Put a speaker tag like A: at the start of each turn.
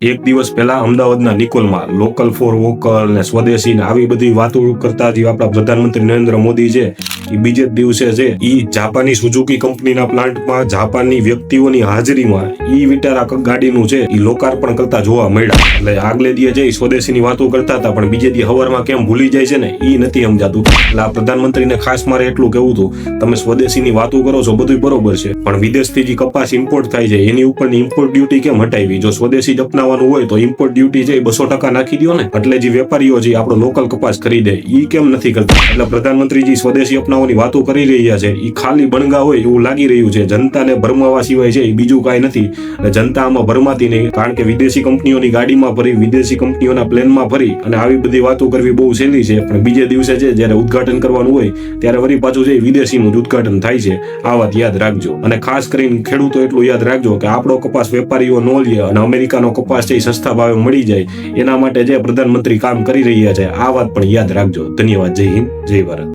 A: એક દિવસ પહેલા અમદાવાદના નિકોલમાં લોકલ ફોર વોકલ ને સ્વદેશી ને આવી બધી વાતો કરતા જે આપણા પ્રધાનમંત્રી નરેન્દ્ર મોદી છે એ બીજે જ દિવસે છે. ઈ જાપાની સુઝુકી કંપનીના પ્લાન્ટમાં જાપાનની વ્યક્તિઓની હાજરીમાં ઈ વિટારા ગાડીનું છે. ઈ લોકાર્પણ કરતા જોવા મળ્યા. એટલે આગલે દિવસે જે સ્વદેશીની વાતો કરતા હતા, પણ બીજે દી હવારમાં કેમ ભૂલી જાય છે ને, ઈ નથી સમજાતું. એટલે આ પ્રધાનમંત્રીને ખાસ મારે એટલું કેવું હતું, તમે સ્વદેશીની વાતો કરો છો બધું બરોબર છે. પણ વિદેશથી જે કપાસ ઇમ્પોર્ટ થાય છે, એની ઉપરની ઇમ્પોર્ટ ડ્યુટી કેમ હટાવી? જો સ્વદેશી જ અપનાવવાનું હોય તો ઇમ્પોર્ટ ડ્યુટી છે એ બસો ટકા નાખી દો ને. એટલે જે વેપારીઓ છે આપણો લોકલ કપાસ ખરીદે, ઈ કેમ નથી કરતા? એટલે પ્રધાનમંત્રીજી સ્વદેશી અપનાવવાની વાતો કરી રહ્યા છે. એ ખાલી બણગા હોય એવું લાગી રહ્યું છે. જનતાને ભરમાવા સિવાય છે એ બીજું કાંઈ નથી. અને જનતા આમાં ભરમાતી નહીં. કારણ કે વિદેશી કંપનીઓની ગાડીમાં ફરી વિદેશી કંપનીઓના પ્લેનમાં ફરી અને આવી બધી વાતો કરવી બહુ સહેલી છે. પણ બીજે દિવસે છે, જ્યારે ઉદ્ઘાટન કરવાનું હોય, ત્યારે વળી પાછું છે વિદેશીનું જ ઉદઘાટન થાય છે. આ વાત યાદ રાખજો. અને ખાસ કરીને ખેડૂતો એટલું યાદ રાખજો કે આપણો કપાસ વેપારીઓ ન લે અને અમેરિકાનો કપાસ છે એ સસ્તા ભાવે મળી જાય. એના માટે જે પ્રધાનમંત્રી કામ કરી રહ્યા છે, આ વાત પણ યાદ રાખજો. ધન્યવાદ. જય હિન્દ. જય ભારત.